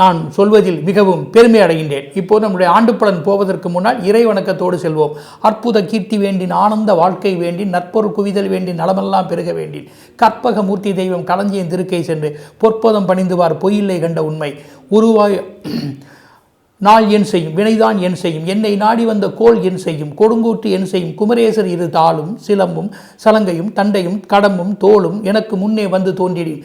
நான் சொல்வதில் மிகவும் பெருமை அடைகின்றேன். இப்போது நம்முடைய ஆண்டு பலன் போவதற்கு முன்னால் இறை வணக்கத்தோடு செல்வோம். அற்புத கீர்த்தி வேண்டின் ஆனந்த வாழ்க்கை வேண்டின் நற்பொருள் குவிதல் வேண்டின் நலமெல்லாம் பெருக வேண்டின். கற்பக மூர்த்தி தெய்வம் களஞ்சியின் திருக்கை சென்று பொற்பதம் பணிந்துவார் பொய்யில்லை கண்ட உண்மை. உருவாய் நாள் என் செய்யும் வினைதான் என் செய்யும் என்னை நாடி வந்த கோல் என் செய்யும் கொடுங்கூற்று என் செய்யும் குமரேசர் இரு தாளும் சிலம்பும் சலங்கையும் தண்டையும் கடம்பும் தோளும் எனக்கு முன்னே வந்து தோன்றினேன்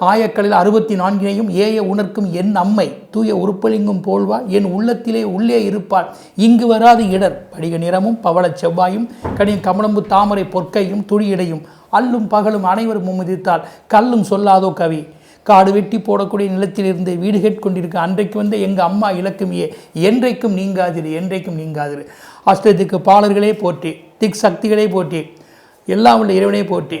ஆயக்களில் அறுபத்தி நான்கினையும் ஏய உணர்க்கும் என் அம்மை தூய உருப்பலிங்கும் போல்வா என் உள்ளத்திலே உள்ளே இருப்பாள். இங்கு வராது இடர். படிக நிறமும் பவளச் செவ்வாயும் கடின கமலம்பு தாமரை பொற்கையும் துளியிடையும் அல்லும் பகலும் அனைவரும் மும்முதித்தால் கல்லும் சொல்லாதோ கவி. காடு வெட்டி போடக்கூடிய நிலத்திலிருந்து வீடு கேட்கொண்டிருக்க அன்றைக்கு வந்த எங்கள் அம்மா இலக்குமியே என்றைக்கும் நீங்காதிரு என்றைக்கும் நீங்காதிரு. அஷ்டத்துக்கு பாலர்களே போற்றி திக் சக்திகளே போற்றி எல்லாம் உள்ள இறைவனே போற்றி.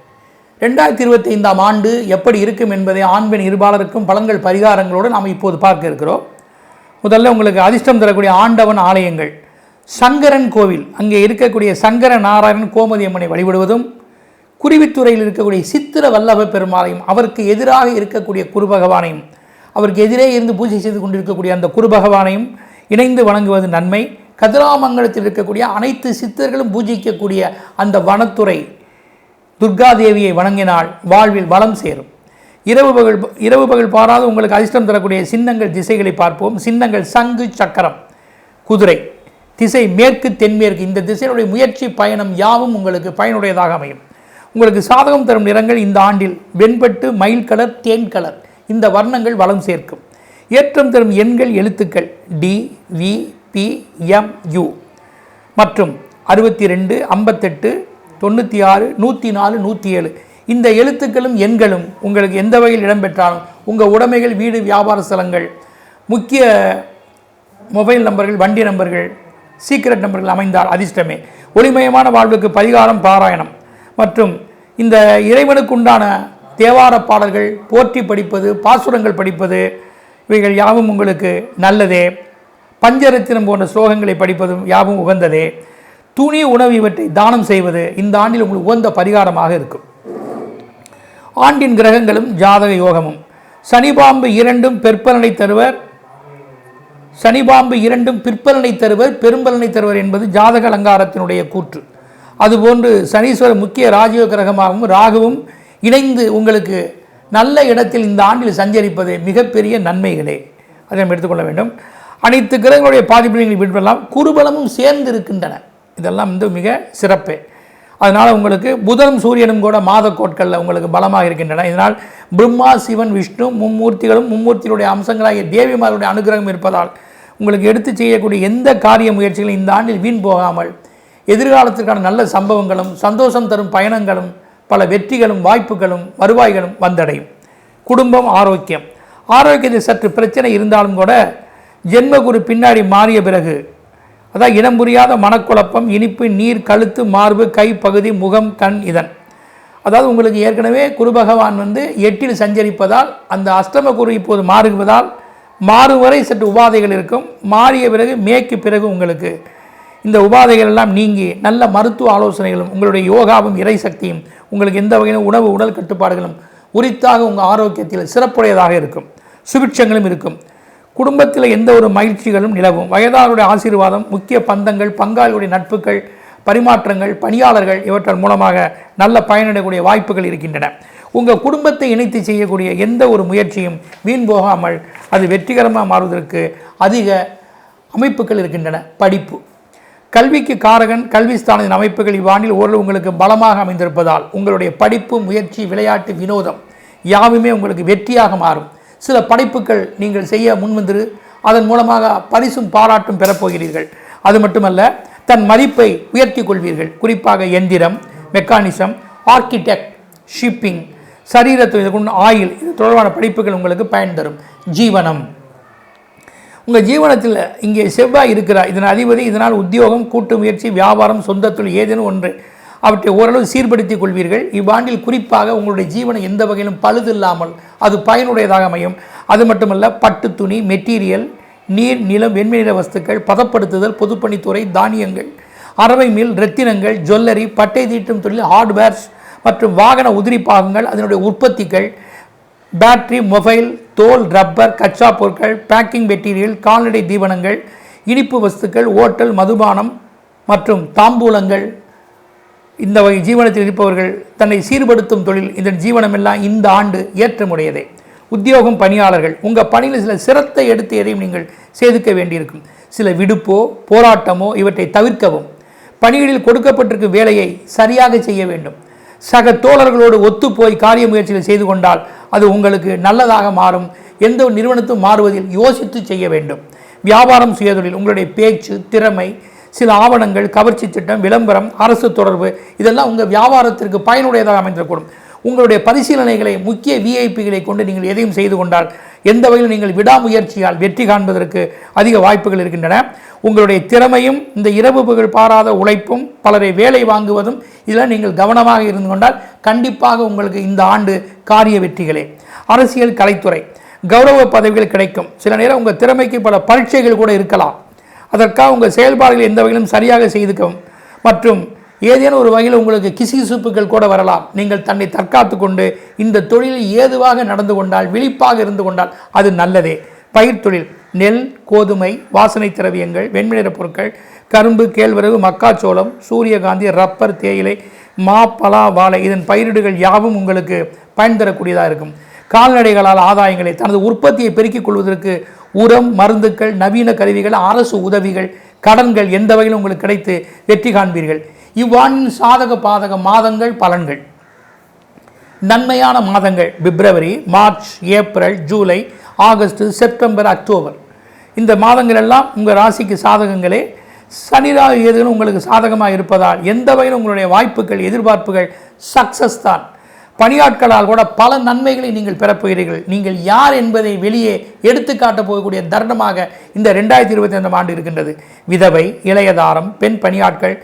ரெண்டாயிரத்தி இருபத்தி ஐந்தாம் ஆண்டு எப்படி இருக்கும் என்பதை ஆண் பெண் இருபாலருக்கும் பலன்கள் பரிகாரங்களோடு நாம் இப்போது பார்க்க இருக்கிறோம். முதல்ல உங்களுக்கு அதிர்ஷ்டம் தரக்கூடிய ஆண்டவன் ஆலயங்கள். சங்கரன் கோவில். அங்கே இருக்கக்கூடிய சங்கர நாராயணன் கோமதி அம்மனை வழிபடுவதும் குருவித்துறையில் இருக்கக்கூடிய சித்திர வல்லப பெருமாளையும் அவருக்கு எதிராக இருக்கக்கூடிய குரு பகவானையும் அவருக்கு எதிரே இருந்து பூஜை செய்து கொண்டிருக்கக்கூடிய அந்த குரு பகவானையும் இணைந்து வணங்குவது நன்மை. கதிராமங்கலத்தில் இருக்கக்கூடிய அனைத்து சித்தர்களும் பூஜிக்கக்கூடிய அந்த வனத்துறை துர்காதேவியை வணங்கினால் வாழ்வில் வளம் சேரும். இரவு பகல் இரவு பகல் பாராது உங்களுக்கு அதிர்ஷ்டம் தரக்கூடிய சின்னங்கள் திசைகளை பார்ப்போம். சின்னங்கள் சங்கு சக்கரம் குதிரை. திசை மேற்கு தென்மேற்கு. இந்த திசையினுடைய முயற்சி பயணம் யாவும் உங்களுக்கு பயனுடையதாக அமையும். உங்களுக்கு சாதகம் தரும் நிறங்கள் இந்த ஆண்டில் வெண்பட்டு மயில் கலர் தேன் கலர். இந்த வர்ணங்கள் வளம் சேர்க்கும். ஏற்றம் தரும் எண்கள் எழுத்துக்கள் T V P M U. மற்றும் அறுபத்தி ரெண்டு ஐம்பத்தெட்டு தொண்ணூற்றி ஆறு நூற்றி நாலு நூற்றி ஏழு இந்த எழுத்துக்களும் எண்களும் உங்களுக்கு எந்த வகையில் இடம்பெற்றாலும் உங்கள் உடைமைகள் வீடு வியாபார ஸ்தலங்கள் முக்கிய மொபைல் நம்பர்கள் வண்டி நம்பர்கள் சீக்ரெட் நம்பர்கள் அமைந்தால் அதிர்ஷ்டமே. ஒளிமயமான வாழ்வுக்கு பரிகாரம் பாராயணம். மற்றும் இந்த இறைவனுக்குண்டான தேவார பாடல்கள் போற்றி படிப்பது பாசுரங்கள் படிப்பது இவைகள் யாவும் உங்களுக்கு நல்லதே. பஞ்சரத்தினம் போன்ற ஸ்லோகங்களை படிப்பதும் யாவும் உகந்ததே. துணி உணவு இவற்றை தானம் செய்வது இந்த ஆண்டில் உங்களுக்கு உகந்த பரிகாரமாக இருக்கும். ஆண்டின் கிரகங்களும் ஜாதக யோகமும். சனிபாம்பு இரண்டும் பெற்பலனை தருவர். சனிபாம்பு இரண்டும் பிற்பலனை தருவர் பெரும்பலனை தருவர் என்பது ஜாதக அலங்காரத்தினுடைய கூற்று. அதுபோன்று சனீஸ்வரர் முக்கிய ராஜயோக கிரகமாகவும் ராகுவும் இணைந்து உங்களுக்கு நல்ல இடத்தில் இந்த ஆண்டில் சஞ்சரிப்பது மிகப்பெரிய நன்மைகளே. அதை நாம் எடுத்துக்கொள்ள வேண்டும். அனைத்து கிரகங்களுடைய பாதிப்பில் நீங்கள் விடுபடலாம் குருபலமும் சேர்ந்து இருக்கின்றன இதெல்லாம் வந்து மிக சிறப்பு. அதனால் உங்களுக்கு புதனும் சூரியனும் கூட மாத கோட்களில் உங்களுக்கு பலமாக இருக்கின்றன. இதனால் பிரம்மா சிவன் விஷ்ணு மும்மூர்த்திகளும் மும்மூர்த்திகளுடைய அம்சங்களாகிய தேவிமாருடைய அனுகிரகம் இருப்பதால் உங்களுக்கு எடுத்து செய்யக்கூடிய எந்த காரிய முயற்சிகளும் இந்த ஆண்டில் வீண் போகாமல் எதிர்காலத்திற்கான நல்ல சம்பவங்களும் சந்தோஷம் தரும் பயணங்களும் பல வெற்றிகளும் வாய்ப்புகளும் வருவாய்களும் வந்தடையும். குடும்பம் ஆரோக்கியம். ஆரோக்கியத்தில் சற்று பிரச்சனை இருந்தாலும் கூட ஜென்மகுரு பின்னாடி மாறிய பிறகு அதான் இனம் புரியாத மனக்குழப்பம் இனிப்பு நீர் கழுத்து மார்பு கை பகுதி முகம் கண் இதன். அதாவது உங்களுக்கு ஏற்கனவே குரு பகவான் வந்து எட்டில் சஞ்சரிப்பதால் அந்த அஷ்டம குரு இப்போது மாறுவதால் மாறும் வரை சற்று உபாதைகள் இருக்கும். மாறிய பிறகு மேற்கு பிறகு உங்களுக்கு இந்த உபாதைகள் எல்லாம் நீங்கி நல்ல மருத்துவ ஆலோசனைகளும் உங்களுடைய யோகாவும் இறை சக்தியும் உங்களுக்கு எந்த வகையிலும் உணவு உடல் கட்டுப்பாடுகளும் உரித்தாக உங்கள் ஆரோக்கியத்தில் சிறப்புடையதாக இருக்கும். சுபிட்சங்களும் இருக்கும். குடும்பத்தில் எந்த ஒரு மகிழ்ச்சிகளும் நிலவும். வயதாருடைய ஆசீர்வாதம் முக்கிய பந்தங்கள் பங்காளியுடைய நட்புகள் பரிமாற்றங்கள் பணியாளர்கள் இவற்றின் மூலமாக நல்ல பயனடையக்கூடிய வாய்ப்புகள் இருக்கின்றன. உங்கள் குடும்பத்தை இணைத்து செய்யக்கூடிய எந்த ஒரு முயற்சியும் வீண் போகாமல் அது வெற்றிகரமாக மாறுவதற்கு அதிக அமைப்புகள் இருக்கின்றன. படிப்பு. கல்விக்கு காரகன் கல்வி ஸ்தானத்தின் அமைப்புகள் இவ்வாண்டில் ஓரளவு உங்களுக்கு பலமாக அமைந்திருப்பதால் உங்களுடைய படிப்பு முயற்சி விளையாட்டு வினோதம் யாவுமே உங்களுக்கு வெற்றியாக மாறும். சில படைப்புகள் நீங்கள் செய்ய முன்வந்து அதன் மூலமாக பரிசும் பாராட்டும் பெறப்போகிறீர்கள். அது மட்டுமல்ல தன் மதிப்பை உயர்த்தி கொள்வீர்கள். குறிப்பாக எந்திரம் மெக்கானிசம் ஆர்கிடெக்ட் ஷிப்பிங் சரீரத்தை கொண்டு ஆயில் இது தொடர்பான படிப்புகள் உங்களுக்கு பயன் தரும். ஜீவனம். உங்கள் ஜீவனத்தில் இங்கே செவ்வாய் இருக்கிறார். இதன் அதிபதி இதனால் உத்தியோகம் கூட்டு முயற்சி வியாபாரம் சொந்தத்தில் ஏதேனும் ஒன்று. அவற்றை ஓரளவு சீர்படுத்திக் கொள்வீர்கள். இவ்வாண்டில் குறிப்பாக உங்களுடைய ஜீவனம் எந்த வகையிலும் பழுதில்லாமல் அது பயனுடையதாக அமையும். அது மட்டுமல்ல பட்டு துணி மெட்டீரியல் நீர் நிலம் வெண்மைநிற வஸ்துக்கள் பதப்படுத்துதல் பொதுப்பணித்துறை தானியங்கள் அரவை மில் ரத்தினங்கள் ஜுவல்லரி பட்டை தீட்டும் தொழில் ஹார்ட்வேர்ஸ் மற்றும் வாகன உதிரி பாகங்கள் அதனுடைய உற்பத்திகள் பேட்டரி மொபைல் தோல் ரப்பர் கச்சா பொருட்கள் பேக்கிங் மெட்டீரியல் கால்நடை தீவனங்கள் இனிப்பு வஸ்துக்கள் ஓட்டல் மதுபானம் மற்றும் தாம்பூலங்கள் இந்த வகை ஜீவனத்தில் இருப்பவர்கள் தன்னை சீர்படுத்தும் தொழில் இதன் ஜீவனமெல்லாம் இந்த ஆண்டு ஏற்றமுடையதே. உத்தியோகம் பணியாளர்கள் உங்கள் பணியில் சில சிரத்தை எடுத்து எதையும் நீங்கள் சேதுக்க வேண்டியிருக்கும். சில விடுப்போ போராட்டமோ இவற்றை தவிர்க்கவும். பணிகளில் கொடுக்கப்பட்டிருக்கும் வேலையை சரியாக செய்ய வேண்டும். சக தோழர்களோடு ஒத்துப்போய் காரிய முயற்சிகள் செய்து கொண்டால் அது உங்களுக்கு நல்லதாக மாறும். எந்த ஒரு நிறுவனத்தும் மாறுவதில் யோசித்து செய்ய வேண்டும். வியாபாரம் சுயதொழில் உங்களுடைய பேச்சு திறமை சில ஆவணங்கள் கவர்ச்சி திட்டம் விளம்பரம் அரசு தொடர்பு இதெல்லாம் உங்கள் வியாபாரத்திற்கு பயனுடையதாக அமைந்திருக்கூடும் உங்களுடைய பரிசீலனைகளை முக்கிய விஐபிகளை கொண்டு நீங்கள் எதையும் செய்து கொண்டால் எந்த வகையில் நீங்கள் விடாமுயற்சியால் வெற்றி காண்பதற்கு அதிக வாய்ப்புகள் இருக்கின்றன. உங்களுடைய திறமையும் இந்த இரவு புகழ் பாராத உழைப்பும் பலரை வேலை வாங்குவதும் இதெல்லாம் நீங்கள் கவனமாக இருந்து கொண்டால் கண்டிப்பாக உங்களுக்கு இந்த ஆண்டு காரிய வெற்றிகளே. அரசியல் கலைத்துறை கௌரவ பதவிகள் கிடைக்கும். சில நேரம் உங்கள் திறமைக்கு பல பரீட்சைகள் கூட இருக்கலாம். அதற்காக உங்கள் செயல்பாடுகள் எந்த வகையிலும் சரியாக செய்துக்கவும். மற்றும் ஏதேனும் ஒரு வகையில் உங்களுக்கு கிசுகிசுப்புகள் கூட வரலாம். நீங்கள் தன்னை தற்காத்து கொண்டு இந்த தொழிலில் ஏதுவாக நடந்து கொண்டால் விழிப்பாக இருந்து கொண்டால் அது நல்லதே. பயிர் தொழில் நெல் கோதுமை வாசனை திரவியங்கள் வெண்மை பொருட்கள் கரும்பு கேழ்வரகு மக்காச்சோளம் சூரியகாந்தி ரப்பர் தேயிலை மா பலா வாழை இதன் பயிரிடுகள் யாவும் உங்களுக்கு பயன் தரக்கூடியதாக இருக்கும். கால்நடைகளால் ஆதாயங்களை தனது உற்பத்தியை பெருக்கிக் கொள்வதற்கு உரம் மருந்துகள் நவீன கருவிகள் அரசு உதவிகள் கடன்கள் எந்த வகையிலும் உங்களுக்கு கிடைத்து வெற்றி காண்பீர்கள். இவ்வாண்டின் சாதக பாதக மாதங்கள் பலன்கள். நன்மையான மாதங்கள். February March April July August September October. இந்த மாதங்கள் எல்லாம் உங்கள் ராசிக்கு சாதகங்களே. சனிராக ஏதேனும் உங்களுக்கு சாதகமாக இருப்பதால் எந்த வகையிலும் உங்களுடைய வாய்ப்புகள் எதிர்பார்ப்புகள் சக்ஸஸ் தான். பணியாட்களால் கூட பல நன்மைகளை நீங்கள் பெறப்போகிறீர்கள். நீங்கள் யார் என்பதை வெளியே எடுத்து காட்டப் போகக்கூடிய தருணமாக இந்த ரெண்டாயிரத்தி இருபத்தி ஐந்தாம் ஆண்டு இருக்கின்றது. விதவை இளையதாரம் பெண் பணியாட்கள்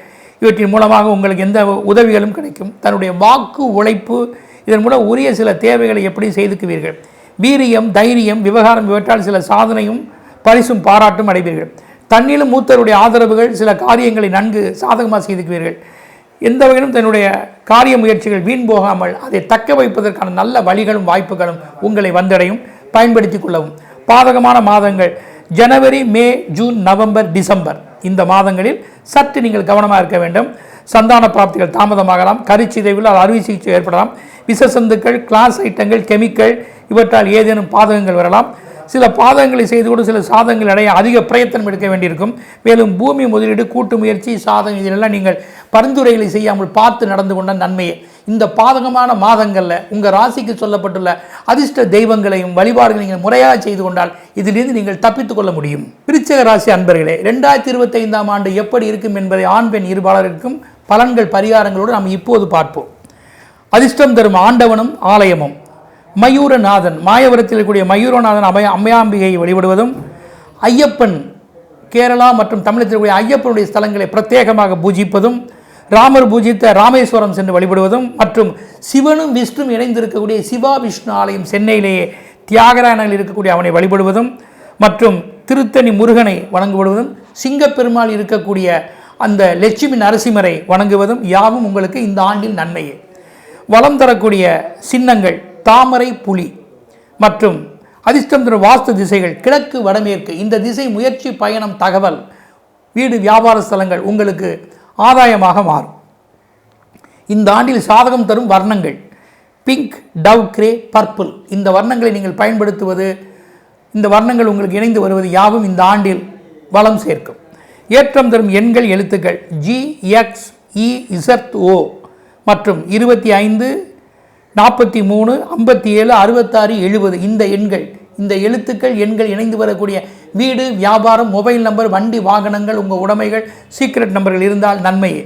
இவற்றின் மூலமாக உங்களுக்கு எந்த உதவிகளும் கிடைக்கும். தன்னுடைய வாக்கு உழைப்பு இதன் மூலம் உரிய சில தேவைகளை எப்படி செய்துக்குவீர்கள். வீரியம் தைரியம் விவகாரம் இவற்றால் சில சாதனையும் பரிசும் பாராட்டும் அடைவீர்கள். தன்னிலும் மூத்தருடைய ஆதரவுகள் சில காரியங்களை நன்கு சாதகமாக செய்துக்குவீர்கள். எந்த வகையிலும் தன்னுடைய காரிய முயற்சிகள் வீண் போகாமல் அதை தக்க வைப்பதற்கான நல்ல வழிகளும் வாய்ப்புகளும் உங்களை வந்தடையும் பயன்படுத்தி கொள்ளவும். பாதகமான மாதங்கள். January May June November December. இந்த மாதங்களில் சற்று நீங்கள் கவனமாக இருக்க வேண்டும். சந்தான பிராப்திகள் தாமதமாகலாம். கருச்சிதைவில் அறுவை சிகிச்சை ஏற்படலாம். விசசந்துக்கள் கிளாஸ் ஐட்டங்கள் கெமிக்கல் இவற்றால் ஏதேனும் பாதகங்கள் வரலாம். சில பாதகங்களை செய்து கொண்டு சில சாதகங்கள் அடைய அதிக பிரயத்தனம் எடுக்க வேண்டியிருக்கும். மேலும் பூமி முதலீடு கூட்டு முயற்சி சாதகம் இதிலெல்லாம் நீங்கள் பரிந்துரைகளை செய்யாமல் பார்த்து நடந்து கொண்ட நன்மையே. இந்த பாதகமான மாதங்களில் உங்கள் ராசிக்கு சொல்லப்பட்டுள்ள அதிர்ஷ்ட தெய்வங்களையும் வழிபாடுகளை நீங்கள் முறையாக செய்து கொண்டால் இதிலிருந்து நீங்கள் தப்பித்துக் கொள்ள முடியும். விருச்சிக ராசி அன்பர்களே ரெண்டாயிரத்தி இருபத்தைந்தாம் ஆண்டு எப்படி இருக்கும் என்பதை ஆண் பெண் இருபாளருக்கும் பலன்கள் பரிகாரங்களோடு நாம் இப்போது பார்ப்போம். அதிர்ஷ்டம் தரும் ஆண்டவனும் ஆலயமும். மயூரநாதன் மாயவரத்தில் இருக்கக்கூடிய மயூரநாதன் அமய அம்மையாம்பிகையை வழிபடுவதும் ஐயப்பன் கேரளா மற்றும் தமிழகத்தில் இருக்கக்கூடிய ஐயப்பனுடைய ஸ்தலங்களை பிரத்யேகமாக பூஜிப்பதும் ராமர் பூஜித்த ராமேஸ்வரம் சென்று வழிபடுவதும் மற்றும் சிவனும் விஷ்ணும் இணைந்திருக்கக்கூடிய சிவா விஷ்ணு ஆலயம் சென்னையிலேயே தியாகராயனில் இருக்கக்கூடிய அவனை வழிபடுவதும் மற்றும் திருத்தணி முருகனை வணங்குவதும் சிங்கப்பெருமாள் இருக்கக்கூடிய அந்த லட்சுமி நரசிம்மரை வணங்குவதும் யாவும் உங்களுக்கு இந்த ஆண்டில் நன்மையே. வளம் தரக்கூடிய சின்னங்கள் தாமரை புலி மற்றும் அதிர்ஷ்டம் தரும் வாஸ்து திசைகள் கிழக்கு வடமேற்கு. இந்த திசை முயற்சி பயணம் தகவல். வீடு வியாபார ஸ்தலங்கள் உங்களுக்கு ஆதாயமாக மாறும். இந்த ஆண்டில் சாதகம் தரும் வர்ணங்கள் பிங்க் டவ் கிரே பர்பிள் இந்த வர்ணங்களை நீங்கள் பயன்படுத்துவது இந்த வர்ணங்கள் உங்களுக்கு இணைந்து வருவது யாவும் இந்த ஆண்டில் வளம் சேர்க்கும். ஏற்றம் தரும் எண்கள் எழுத்துக்கள் G X E Z O மற்றும் இருபத்தி ஐந்து நாற்பத்தி மூணு ஐம்பத்தி ஏழு அறுபத்தாறு எழுபது இந்த எண்கள் இந்த எழுத்துக்கள் எண்கள் இணைந்து வரக்கூடிய வீடு வியாபாரம் மொபைல் நம்பர் வண்டி வாகனங்கள் உங்கள் உடைமைகள் சீக்ரெட் நம்பர்கள் இருந்தால் நன்மையே.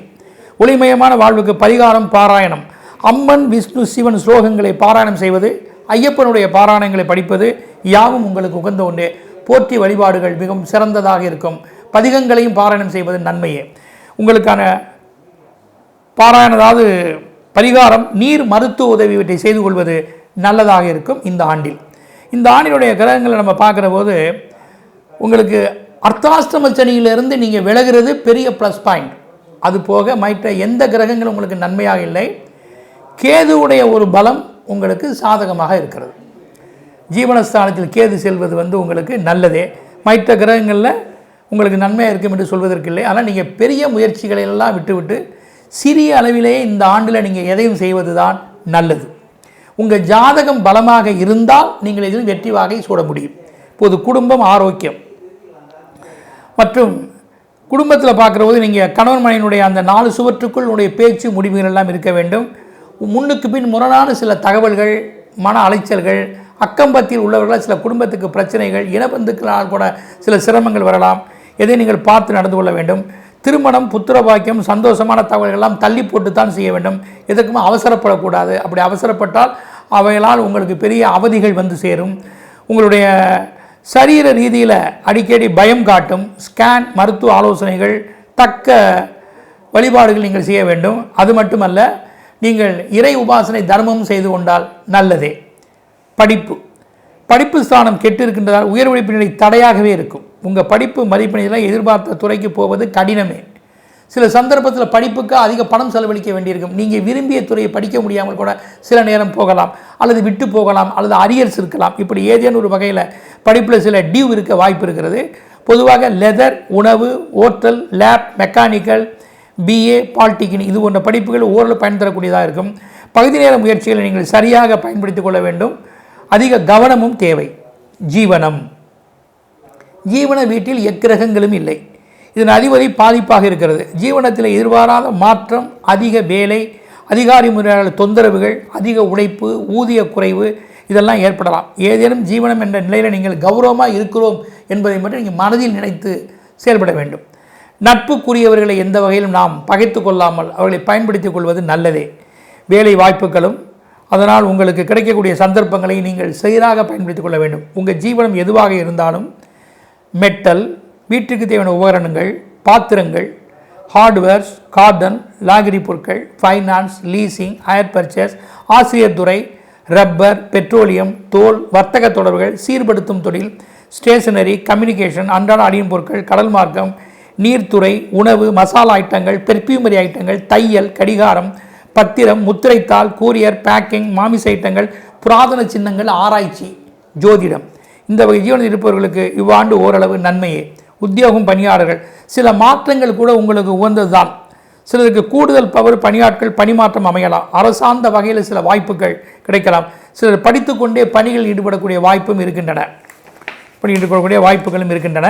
ஒளிமயமான வாழ்வுக்கு பரிகாரம் பாராயணம். அம்மன் விஷ்ணு சிவன் ஸ்லோகங்களை பாராயணம் செய்வது ஐயப்பனுடைய பாராயணங்களை படிப்பது யாவும் உங்களுக்கு உகந்த ஒன்றே. போற்றி வழிபாடுகள் மிகவும் சிறந்ததாக இருக்கும். பதிகங்களையும் பாராயணம் செய்வது நன்மையே. உங்களுக்கான பாராயணம் அதாவது பரிகாரம் நீர் மருத்துவ உதவி இவற்றை செய்து கொள்வது நல்லதாக இருக்கும் இந்த ஆண்டில். இந்த ஆண்டினுடைய கிரகங்களை நம்ம பார்க்குற போது உங்களுக்கு அர்த்தாஷ்டம சனியிலிருந்து நீங்கள் விலகிறது பெரிய ப்ளஸ் பாயிண்ட் அது போக மற்ற எந்த கிரகங்களும் உங்களுக்கு நன்மையாக இல்லை. கேதுவுடைய ஒரு பலம் உங்களுக்கு சாதகமாக இருக்கிறது. ஜீவனஸ்தானத்தில் கேது செல்வது வந்து உங்களுக்கு நல்லதே. மற்ற கிரகங்களில் உங்களுக்கு நன்மையாக இருக்கும் என்று சொல்வதற்கு இல்லை. ஆனால் நீங்கள் பெரிய முயற்சிகளை எல்லாம் விட்டுவிட்டு சிறிய அளவிலேயே இந்த ஆண்டில் நீங்கள் எதையும் செய்வது தான் நல்லது. உங்கள் ஜாதகம் பலமாக இருந்தால் நீங்கள் இதில் வெற்றி வாகை சூட முடியும். இப்போது குடும்பம் ஆரோக்கியம். மற்றும் குடும்பத்தில் பார்க்குற போது நீங்கள் கணவன் மனைவினுடைய அந்த நாலு சுவற்றுக்குள் உடைய பேச்சு முடிவுகள் எல்லாம் இருக்க வேண்டும். முன்னுக்கு பின் முரணான சில தகவல்கள் மன அலைச்சல்கள் அக்கம்பத்தில் உள்ளவர்களால் சில குடும்பத்துக்கு பிரச்சனைகள் இனபந்துக்களால் கூட சில சிரமங்கள் வரலாம். எதை நீங்கள் பார்த்து நடந்து கொள்ள வேண்டும். திருமணம் புத்திர பாக்கியம் சந்தோஷமான தகவல்கள்லாம் தள்ளி போட்டு தான் செய்ய வேண்டும். எதற்குமே அவசரப்படக்கூடாது. அப்படி அவசரப்பட்டால் அவைகளால் உங்களுக்கு பெரிய அவதிகள் வந்து சேரும். உங்களுடைய சரீர ரீதியில் அடிக்கடி பயம் காட்டும். ஸ்கேன் மருத்துவ ஆலோசனைகள் தக்க வழிபாடுகள் நீங்கள் செய்ய வேண்டும். அது மட்டுமல்ல நீங்கள் இறை உபாசனை தர்மம் செய்து கொண்டால் நல்லதே. படிப்பு. படிப்பு ஸ்தானம் கெட்டு இருக்கின்றதால் உயர் உழைப்பு நிலை தடையாகவே இருக்கும். உங்கள் படிப்பு மதிப்பெண்ணில் எதிர்பார்த்த துறைக்கு போவது கடினமே. சில சந்தர்ப்பத்தில் படிப்புக்கு அதிக பணம் செலவழிக்க வேண்டியிருக்கும். நீங்கள் விரும்பிய துறையை படிக்க முடியாமல் கூட சில நேரம் போகலாம். அல்லது விட்டு போகலாம். அல்லது அரியர்ஸ் இருக்கலாம். இப்படி ஏதேனும் ஒரு வகையில் படிப்பில் சில டியூ இருக்க வாய்ப்பு இருக்கிறது. பொதுவாக லெதர் உணவு hotel lab mechanical BA polytechnic இது போன்ற படிப்புகள் ஓரளவு பயன் தரக்கூடியதாக இருக்கும். பகுதி நேர முயற்சிகளை நீங்கள் சரியாக பயன்படுத்திக் கொள்ள வேண்டும். அதிக கவனமும் தேவை. ஜீவனம். ஜீவன வீட்டில் எக்கிரகங்களும் இல்லை. இதன் அதிபதி பாதிப்பாக இருக்கிறது. ஜீவனத்தில் எதிர்பாராத மாற்றம் அதிக வேலை அதிகாரி முறையாளர் தொந்தரவுகள் அதிக உழைப்பு ஊதிய குறைவு இதெல்லாம் ஏற்படலாம். ஏதேனும் ஜீவனம் என்ற நிலையில் நீங்கள் கௌரவமாக இருக்கிறோம் என்பதை மட்டும் நீங்கள் மனதில் நினைத்து செயல்பட வேண்டும். நட்புக்குரியவர்களை எந்த வகையிலும் நாம் பகைத்து கொள்ளாமல் அவர்களை பயன்படுத்திக் கொள்வது நல்லதே. வேலை வாய்ப்புகளும் அதனால் உங்களுக்கு கிடைக்கக்கூடிய சந்தர்ப்பங்களை நீங்கள் சீராக பயன்படுத்திக் கொள்ள வேண்டும். உங்கள் ஜீவனம் எதுவாக இருந்தாலும் மெட்டல் வீட்டுக்கு தேவையான உபகரணங்கள் பாத்திரங்கள் ஹார்ட்வேர்ஸ் கார்டன் லாகிரி பொருட்கள் ஃபைனான்ஸ் லீசிங் ஹயர் பர்ச்சேஸ் ஆசிரியர் துறை ரப்பர் பெட்ரோலியம் தோல் வர்த்தக தொடர்புகள் சீர்படுத்தும் தொழில் ஸ்டேஷனரி கம்யூனிகேஷன் அன்றாட அடியும் பொருட்கள் கடல் மார்க்கம் நீர்த்துறை உணவு மசாலா ஐட்டங்கள் பெர்ஃப்யூமரி ஐட்டங்கள் தையல் கடிகாரம் பத்திரம் முத்திரைத்தாள் கூரியர் பேக்கிங் மாமிச ஐட்டங்கள் புராதன சின்னங்கள் ஆராய்ச்சி ஜோதிடம். இந்த வகை ஜீவனம் இருப்பவர்களுக்கு இவ்வாண்டு ஓரளவு நன்மையே. உத்தியோகம் பணியாளர்கள் சில மாற்றங்கள் கூட உங்களுக்கு உகந்ததுதான். சிலருக்கு கூடுதல் பவர் பணியாட்கள் பணிமாற்றம் அமையலாம். அரசாந்த வகையில் சில வாய்ப்புகள் கிடைக்கலாம். சிலர் படித்துக்கொண்டே பணிகளில் ஈடுபடக்கூடிய வாய்ப்பும் இருக்கின்றன. பணி ஈடுபடக்கூடிய வாய்ப்புகளும் இருக்கின்றன.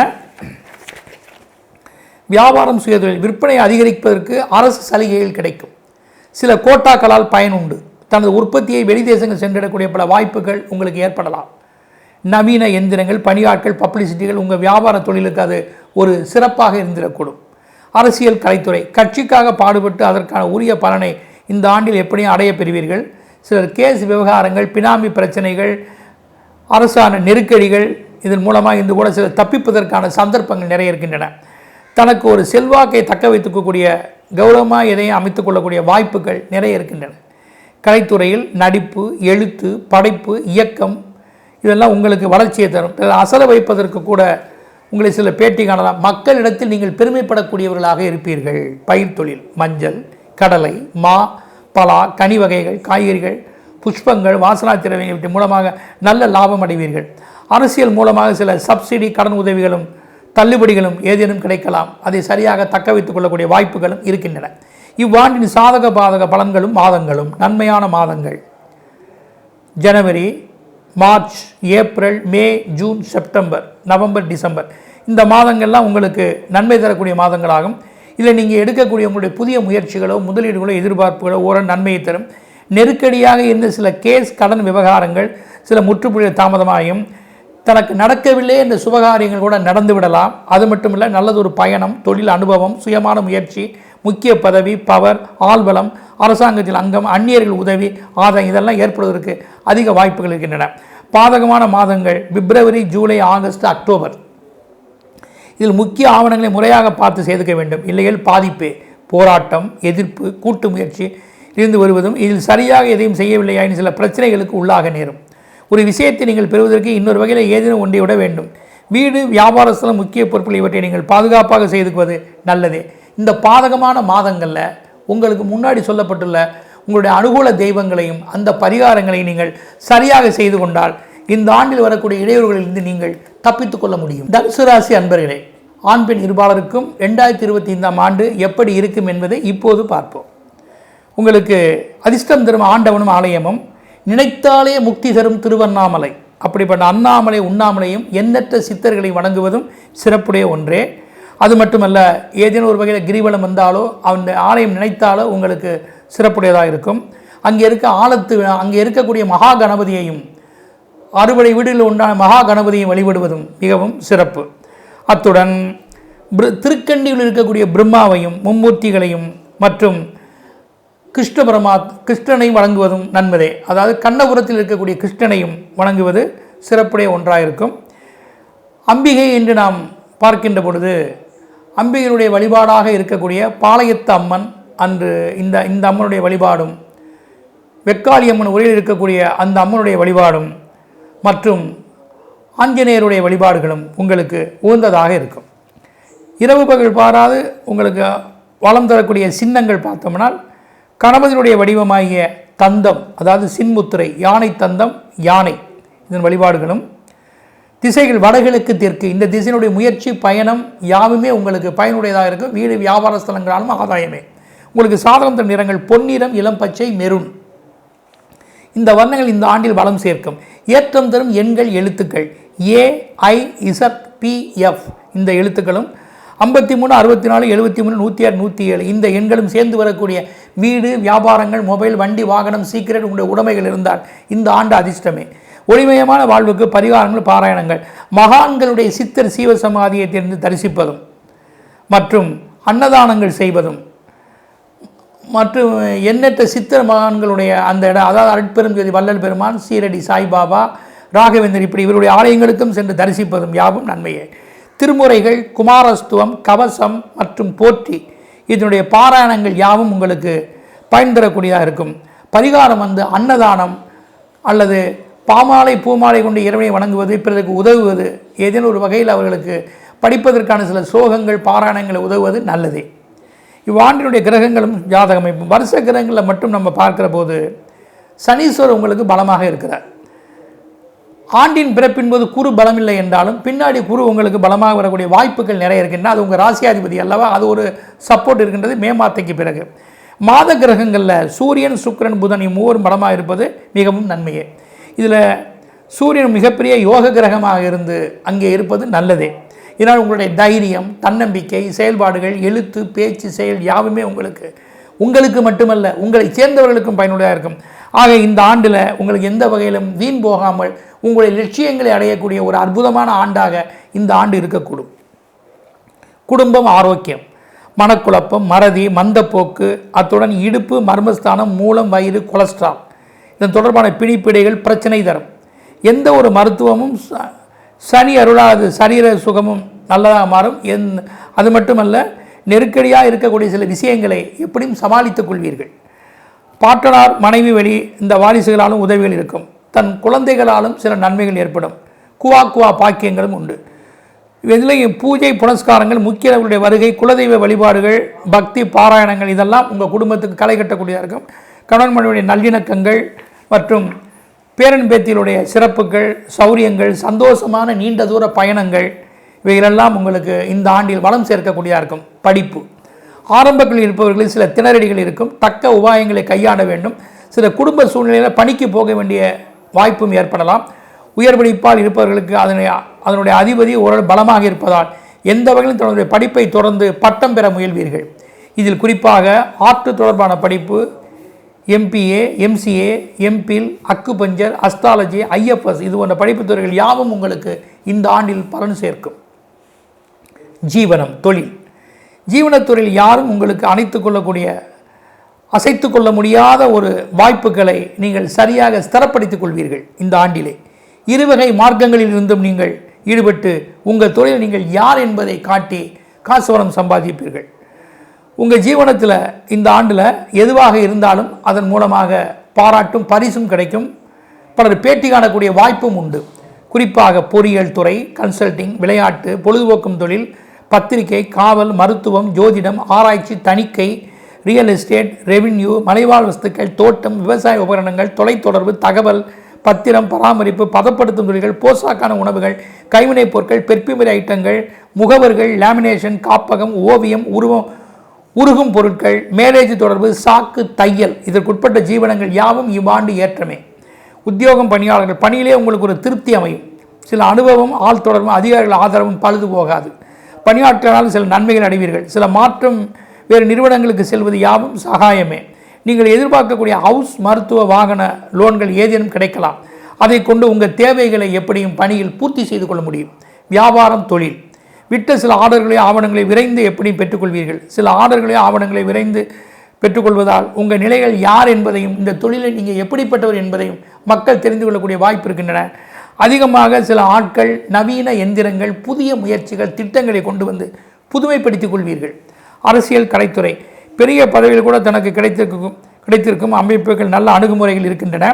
வியாபாரம் சுயதொழில் விற்பனை அதிகரிப்பதற்கு அரசு சலுகைகள் கிடைக்கும். சில கோட்டாக்களால் பயனுண்டு தனது உற்பத்தியை வெளிதேசங்கள் சென்றடக்கூடிய பல வாய்ப்புகள் உங்களுக்கு ஏற்படலாம். நவீன எந்திரங்கள் பணியாட்கள் பப்ளிசிட்டிகள் உங்கள் வியாபார தொழிலுக்கு அது ஒரு சிறப்பாக இருந்திடக்கூடும். அரசியல் கலைத்துறை கட்சிக்காக பாடுபட்டு அதற்கான உரிய பலனை இந்த ஆண்டில் எப்படியும் அடைய பெறுவீர்கள். சிலர் கேஸ் விவகாரங்கள் பினாமி பிரச்சனைகள் அரசான நெருக்கடிகள் இதன் மூலமாக இன்று கூட சில தப்பிப்பதற்கான சந்தர்ப்பங்கள் நிறைய இருக்கின்றன. தனக்கு ஒரு செல்வாக்கை தக்க வைத்துக்கக்கூடிய கௌரவமாக எதையும் அமைத்துக் கொள்ளக்கூடிய வாய்ப்புகள் நிறைய இருக்கின்றன. கலைத்துறையில் நடிப்பு எழுத்து படைப்பு இயக்கம் இதெல்லாம் உங்களுக்கு வளர்ச்சியை தரும். அசல வைப்பதற்கு கூட உங்களை சில பேட்டி காணலாம். மக்களிடத்தில் நீங்கள் பெருமைப்படக்கூடியவர்களாக இருப்பீர்கள். பயிர் தொழில் மஞ்சள் கடலை மா பலா கனி வகைகள் காய்கறிகள் புஷ்பங்கள் வாசனா திரவியங்கள் மூலமாக நல்ல லாபம் அடைவீர்கள். அரசியல் மூலமாக சில சப்சிடி கடன் உதவிகளும் தள்ளுபடிகளும் ஏதேனும் கிடைக்கலாம். அதை சரியாக தக்க வைத்துக் கொள்ளக்கூடிய வாய்ப்புகளும் இருக்கின்றன. இவ்வாண்டின் சாதக பாதக பலன்களும் மாதங்களும் நன்மையான மாதங்கள். January March April May June September November December. இந்த மாதங்கள்லாம் உங்களுக்கு நன்மை தரக்கூடிய மாதங்களாகும். இதில் நீங்கள் எடுக்கக்கூடிய உங்களுடைய புதிய முயற்சிகளோ முதலீடுகளோ எதிர்பார்ப்புகளோ ஓர நன்மையை தரும். நெருக்கடியாக இருந்த சில கேஸ் கடன் விவகாரங்கள் சில முற்றுப்புள்ளி தாமதமாகும் தனக்கு நடக்கவில்லை என்ற சுபகாரியங்கள் கூட நடந்து விடலாம் அது மட்டும் இல்லை நல்லதொரு பயணம் தொழில் அனுபவம் சுயமான முயற்சி முக்கிய பதவி பவர் ஆள்பலம் அரசாங்கத்தில் அங்கம் அந்நியர்கள் உதவி ஆதாயம் இதெல்லாம் ஏற்படுவதற்கு அதிக வாய்ப்புகள் இருக்கின்றன. பாதகமான மாதங்கள் பிப்ரவரி ஜூலை ஆகஸ்ட் அக்டோபர். இதில் முக்கிய ஆவணங்களை முறையாக பார்த்து செய்துக்க வேண்டும். இல்லையேல் பாதிப்பு போராட்டம் எதிர்ப்பு கூட்டு முயற்சி இருந்து வருவதும் இதில் சரியாக எதையும் செய்யவில்லையாயின் சில பிரச்சனைகளுக்கு உள்ளாக நேரும். ஒரு விஷயத்தை நீங்கள் பெறுவதற்கு இன்னொரு வகையில் ஏதேனும் ஒன்றை விட வேண்டும். வீடு வியாபாரஸ்தலம் முக்கிய பொறுப்புகள் இவற்றை நீங்கள் பாதுகாப்பாக செய்துக்குவது நல்லது. இந்த பாதகமான மாதங்களில் உங்களுக்கு முன்னாடி சொல்லப்பட்டுள்ள உங்களுடைய அனுகூல தெய்வங்களையும் அந்த பரிகாரங்களையும் நீங்கள் சரியாக செய்து கொண்டால் இந்த ஆண்டில் வரக்கூடிய இடையூறுகளிலிருந்து நீங்கள் தப்பித்துக் கொள்ள முடியும். தனுசு ராசி அன்பர்களே ஆண் பெண் இருபாலருக்கும் ரெண்டாயிரத்தி இருபத்தி ஐந்தாம் ஆண்டு எப்படி இருக்கும் என்பதை இப்போது பார்ப்போம். உங்களுக்கு அதிர்ஷ்டம் தரும் ஆண்டவனும் ஆலயமும் நினைத்தாலே முக்தி தரும் திருவண்ணாமலை. அப்படிப்பட்ட அண்ணாமலை உண்ணாமலையும் எண்ணற்ற சித்தர்களை வணங்குவதும் சிறப்புடைய ஒன்றே. அது மட்டுமல்ல ஏதேனும் ஒரு வகையில் கிரிவலம் வந்தாலோ அந்த ஆலயம் நினைத்தாலோ உங்களுக்கு சிறப்புடையதாக இருக்கும். அங்கே இருக்க ஆழத்து அங்கே இருக்கக்கூடிய மகா கணபதியையும் அறுபடை வீடுகளில் உண்டான மகா கணபதியும் வழிபடுவதும் மிகவும் சிறப்பு. அத்துடன் திருக்கண்டியில் இருக்கக்கூடிய பிரம்மாவையும் மும்மூர்த்திகளையும் மற்றும் கிருஷ்ண பரமா கிருஷ்ணனை வணங்குவதும் நன்மதே. அதாவது கண்ணபுரத்தில் இருக்கக்கூடிய கிருஷ்ணனையும் வணங்குவது சிறப்புடைய ஒன்றாக இருக்கும் அம்பிகை என்று நாம் பார்க்கின்ற பொழுது அம்பிகையினுடைய வழிபாடாக இருக்கக்கூடிய பாளையத்து அம்மன் அன்று இந்த இந்த அம்மனுடைய வழிபாடும் வெக்காளி அம்மன் உரையில் இருக்கக்கூடிய அந்த அம்மனுடைய வழிபாடும் மற்றும் ஆஞ்சநேயருடைய வழிபாடுகளும் உங்களுக்கு உகந்ததாக இருக்கும். இரவு பகல் பாராது உங்களுக்கு வளம் தரக்கூடிய சின்னங்கள் பார்த்தோம்னால் கணபதியுடைய வடிவமாகிய தந்தம் அதாவது சின்முத்திரை யானை தந்தம் யானை இதன் வழிபாடுகளும் திசைகள் வடகிழக்கு தெற்கு. இந்த திசையினுடைய முயற்சி பயணம் யாவுமே உங்களுக்கு பயனுடையதாக இருக்கும். வீடு வியாபார ஸ்தலங்களாலும் ஆதாயமே. உங்களுக்கு சாதகம் தரும் நிறங்கள் பொன்னிறம் இளம் பச்சை மெருண் இந்த வர்ணங்கள் இந்த ஆண்டில் வளம் சேர்க்கும். ஏற்றம் தரும் எண்கள் எழுத்துக்கள். A I Z B F. இந்த எழுத்துக்களும் ஐம்பத்தி மூணு அறுபத்தி நாலு எழுபத்தி மூணு நூற்றி ஆறு நூற்றி ஏழு இந்த எண்களும் சேர்ந்து வரக்கூடிய வீடு வியாபாரங்கள் மொபைல் வண்டி வாகனம் சீக்கிரம் உங்களுடைய உடைமைகள் இருந்தால் இந்த ஆண்டு அதிர்ஷ்டமே. ஒளிமயமான வாழ்வுக்கு பரிகாரங்கள் பாராயணங்கள். மகான்களுடைய சித்தர் சீவ சமாதியை தெரிந்து தரிசிப்பதும் மற்றும் அன்னதானங்கள் செய்வதும் மற்றும் எண்ணற்ற சித்தர் மகான்களுடைய அந்த இடம் அதாவது அருட்பெருஞ்சோதி வள்ளல் பெருமான் சீரடி சாய்பாபா ராகவேந்தர் இப்படி இவருடைய ஆலயங்களுக்கும் சென்று தரிசிப்பதும் யாவும் நன்மையே. திருமுறைகள் குமாரஸ்துவம் கவசம் மற்றும் போற்றி இதனுடைய பாராயணங்கள் யாவும் உங்களுக்கு பயன் தரக்கூடியதாக இருக்கும். பரிகாரம் வந்து அன்னதானம் அல்லது பாமாலை பூமாலை கொண்டு இறைவனை வணங்குவது பிறருக்கு உதவுவது ஏதேனும் ஒரு வகையில் அவர்களுக்கு படிப்பதற்கான சில சோகங்கள் பாராயணங்களை உதவுவது நல்லது. இவ்வாண்டினுடைய கிரகங்களும் ஜாதக அமைப்பும். வருஷ கிரகங்களில் மட்டும் நம்ம பார்க்குற போது சனீஸ்வரர் உங்களுக்கு பலமாக இருக்கிறார். ஆண்டின் பிறப்பின் போது குரு பலமில்லை என்றாலும் பின்னாடி குரு உங்களுக்கு பலமாக வரக்கூடிய வாய்ப்புகள் நிறைய இருக்கின்றன. அது உங்கள் ராசியாதிபதி அல்லவா? அது ஒரு சப்போர்ட் இருக்கின்றது மே மாத்தைக்கு பிறகு. மாத கிரகங்களில் சூரியன் சுக்கிரன் புதன் இம்மூவரும் பலமாக இருப்பது மிகவும் நன்மையே. இதில் சூரியன் மிகப்பெரிய யோக கிரகமாக இருந்து அங்கே இருப்பது நல்லதே. இதனால் உங்களுடைய தைரியம் தன்னம்பிக்கை செயல்பாடுகள் எழுத்து பேச்சு செயல் யாவுமே உங்களுக்கு உங்களுக்கு மட்டுமல்ல உங்களை சேர்ந்தவர்களுக்கும் பயனுள்ளதாக இருக்கும். ஆக இந்த ஆண்டில் உங்களுக்கு எந்த வகையிலும் வீண் போகாமல் உங்களுடைய லட்சியங்களை அடையக்கூடிய ஒரு அற்புதமான ஆண்டாக இந்த ஆண்டு இருக்கக்கூடும். குடும்பம் ஆரோக்கியம் மனக்குழப்பம் மறதி மந்தப்போக்கு அத்துடன் இடுப்பு மர்மஸ்தானம் மூலம் வயிறு கொலஸ்ட்ரால் இதன் தொடர்பான பிடிப்பிடைகள் பிரச்சனை தரும். எந்த ஒரு மருத்துவமும் ச- சனி அருளாது சரீர சுகமும் நல்லதாக மாறும். என் அது மட்டுமல்ல நெருக்கடியாக இருக்கக்கூடிய சில விஷயங்களை எப்படியும் சமாளித்துக் கொள்வீர்கள். பாட்டனார் மனைவி வழி இந்த வாரிசுகளாலும் உதவிகள் இருக்கும். தன் குழந்தைகளாலும் சில நன்மைகள் ஏற்படும். குவா குவா பாக்கியங்களும் உண்டு. இதில் பூஜை புனஸ்காரங்கள் முக்கியவர்களுடைய வருகை குலதெய்வ வழிபாடுகள் பக்தி பாராயணங்கள் இதெல்லாம் உங்கள் குடும்பத்துக்கு களை கட்டக்கூடியதாக இருக்கும். கணவன் மனைவியுடைய நல்லிணக்கங்கள் மற்றும் பேரன் பேத்திகளுடைய சிறப்புகள் சௌரியங்கள் சந்தோஷமான நீண்ட தூர பயணங்கள் இவைகளெல்லாம் உங்களுக்கு இந்த ஆண்டில் வளம் சேர்க்கக்கூடியதாக இருக்கும். படிப்பு. ஆரம்பத்தில் இருப்பவர்களில் சில திணறடிகள் இருக்கும். தக்க உபாயங்களை கையாள வேண்டும். சில குடும்ப சூழ்நிலையில் பணிக்கு போக வேண்டிய வாய்ப்பும் ஏற்படலாம். உயர்படிப்பால் இருப்பவர்களுக்கு அதனை அதனுடைய அதிபதி ஓரளவு பலமாக இருப்பதால் எந்த வகையிலும் தன்னுடைய படிப்பை தொடர்ந்து பட்டம் பெற முயல்வீர்கள். இதில் குறிப்பாக ஆர்ட் தொடர்பான படிப்பு MBA MCA MPhil acupuncture astrology IFS இது போன்ற படிப்பு துறைகள் யாவும் உங்களுக்கு இந்த ஆண்டில் பலன் சேர்க்கும். ஜீவனம் தொழில். ஜீவனத்துறையில் யாரும் உங்களுக்கு அணைத்து கொள்ளக்கூடிய அசைத்து கொள்ள முடியாத ஒரு வாய்ப்புகளை நீங்கள் சரியாக ஸ்திரப்படுத்திக் கொள்வீர்கள் இந்த ஆண்டிலே. இருவகை மார்க்கங்களில் இருந்தும் நீங்கள் ஈடுபட்டு உங்கள் தொழில் நீங்கள் யார் என்பதை காட்டி காசுவரம் சம்பாதிப்பீர்கள். உங்கள் ஜீவனத்தில் இந்த ஆண்டில் எதுவாக இருந்தாலும் அதன் மூலமாக பாராட்டும் பரிசும் கிடைக்கும். பலர் பேட்டி காணக்கூடிய வாய்ப்பும் உண்டு. குறிப்பாக பொறியியல் துறை கன்சல்டிங் விளையாட்டு பொழுதுபோக்கும் தொழில் பத்திரிகை காவல் மருத்துவம் ஜோதிடம் ஆராய்ச்சி தணிக்கை ரியல் எஸ்டேட் ரெவின்யூ மலைவாழ் வஸ்துக்கள் தோட்டம் விவசாய உபகரணங்கள் தொலைத்தொடர்பு தகவல் பத்திரம் பராமரிப்பு பதப்படுத்தும் தொழில்கள் போசாக்கான உணவுகள் கைவினைப் பொருட்கள் பெர்பிமரி ஐட்டங்கள் முகவர்கள் லேமினேஷன் காப்பகம் ஓவியம் உருவம் உருகும் பொருட்கள் மேரேஜ் தொடர்பு சாக்கு தையல் இதற்குட்பட்ட ஜீவனங்கள் யாவும் இவ்வாண்டு ஏற்றமே. உத்தியோகம் பணியாளர்கள் பணியிலே உங்களுக்கு ஒரு திருப்தி அமையும். சில அனுபவம் ஆள் தொடர்பும் அதிகாரிகள் ஆதரவும் பழுது போகாது. பணியாற்றினால் சில நன்மைகள் அடைவீர்கள். சில மாற்றம் வேறு நிறுவனங்களுக்கு செல்வது யாவும் சகாயமே. நீங்கள் எதிர்பார்க்கக்கூடிய ஹவுஸ் மருத்துவ வாகன லோன்கள் ஏதேனும் கிடைக்கலாம். அதை கொண்டு உங்கள் தேவைகளை எப்படியும் பணியில் பூர்த்தி செய்து கொள்ள முடியும். வியாபாரம் தொழில். விட்ட சில ஆர்டர்களை ஆவணங்களை விரைந்து எப்படி பெற்றுக்கொள்வீர்கள்? சில ஆர்டர்களை ஆவணங்களை விரைந்து பெற்றுக்கொள்வதால் உங்கள் நிலைகள் யார் என்பதையும் இந்த தொழிலை நீங்கள் எப்படிப்பட்டவர் என்பதையும் மக்கள் தெரிந்து கொள்ளக்கூடிய வாய்ப்பு இருக்கின்றன. அதிகமாக சில ஆட்கள் நவீன எந்திரங்கள் புதிய முயற்சிகள் திட்டங்களை கொண்டு வந்து புதுமைப்படுத்திக் கொள்வீர்கள். அரசியல் கலைத்துறை. பெரிய பதவியில் கூட தனக்கு கிடைத்திருக்கும் கிடைத்திருக்கும் அமைப்புகள் நல்ல அணுகுமுறைகள் இருக்கின்றன.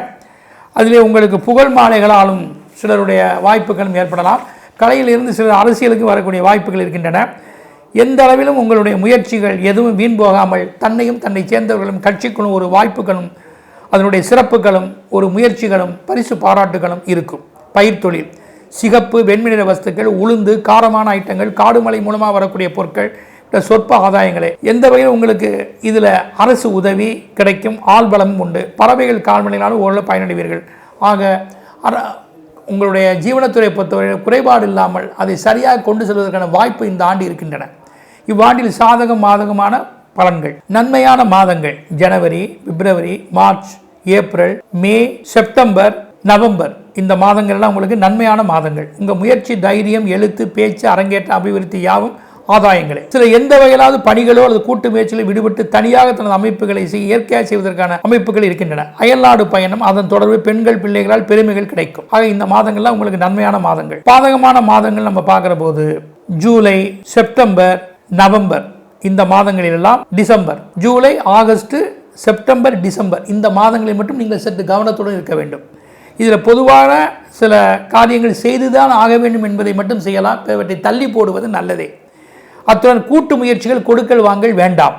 அதிலே உங்களுக்கு புகழ் மாலைகளாலும் சிலருடைய வாய்ப்புகளும் ஏற்படலாம். கலையில் இருந்து சில அரசியலுக்கு வரக்கூடிய வாய்ப்புகள் இருக்கின்றன. எந்த அளவிலும் உங்களுடைய முயற்சிகள் எதுவும் வீண் போகாமல் தன்னையும் தன்னை சேர்ந்தவர்களும் கட்சிக்குள்ளும் ஒரு வாய்ப்புகளும் அதனுடைய சிறப்புகளும் ஒரு முயற்சிகளும் பரிசு பாராட்டுகளும் இருக்கும். பயிர் தொழில். சிகப்பு வெண்மிநிற வஸ்துக்கள் உளுந்து காரமான ஐட்டங்கள் காடுமலை மூலமாக வரக்கூடிய பொருட்கள் இந்த சொற்ப ஆதாயங்களே. எந்த வகையில் உங்களுக்கு இதில் அரசு உதவி கிடைக்கும் ஆள்பலமும் உண்டு. பறவைகள் கால்மணினாலும் ஓரளவு பயனடைவீர்கள். ஆக உங்களுடைய ஜீவனத்துறை பொறுத்தவரை குறைபாடு இல்லாமல் அதை சரியாக கொண்டு செல்வதற்கான வாய்ப்பு இந்த ஆண்டு இருக்கின்றன. இவ்வாண்டில் சாதகம் மாதகமான பலன்கள். நன்மையான மாதங்கள். January February March April May September November. இந்த மாதங்கள்லாம் உங்களுக்கு நன்மையான மாதங்கள். உங்கள் முயற்சி தைரியம் எழுத்து பேச்சு அரங்கேற்ற அபிவிருத்தி யாவும் ஆதாயங்களே. சில எந்த வகையிலாவது பணிகளோ அல்லது கூட்டு முயற்சியில் விடுபட்டு தனியாக தனது அமைப்புகளை செய்ய இயற்கையாக செய்வதற்கான அமைப்புகள் இருக்கின்றன. அயல்நாடு பயணம் அதன் தொடர்பு பெண்கள் பிள்ளைகளால் பெருமைகள் கிடைக்கும். ஆக இந்த மாதங்கள்லாம் உங்களுக்கு நன்மையான மாதங்கள். பாதகமான மாதங்கள் நம்ம பார்க்குற போது ஜூலை செப்டம்பர் நவம்பர். இந்த மாதங்களிலெல்லாம் December. July August September December. இந்த மாதங்களில் மட்டும் நீங்கள் சற்று கவனத்துடன் இருக்க வேண்டும். இதில் பொதுவான சில காரியங்கள் செய்துதான் ஆக வேண்டும் என்பதை மட்டும் செய்யலாம். இவற்றை தள்ளி போடுவது நல்லதே. அத்துடன் கூட்டு முயற்சிகள் கொடுக்கல் வாங்கல் வேண்டாம்.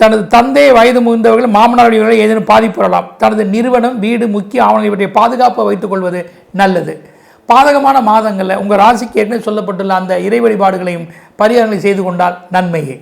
தனது தந்தை வயது முதிர்ந்தவர்கள் மாமனாருடைய ஏதேனும் பாதிப்புறலாம் தனது நிறுவனம் வீடு முக்கிய ஆவணங்கள் இவற்றை பாதுகாப்பாக வைத்துக் கொள்வது நல்லது. பாதகமான மாதங்களில் உங்கள் ராசிக்கு ஏற்கனவே சொல்லப்பட்டுள்ள அந்த இறை வழிபாடுகளையும் பரிகாரங்களை செய்து கொண்டால் நன்மையே.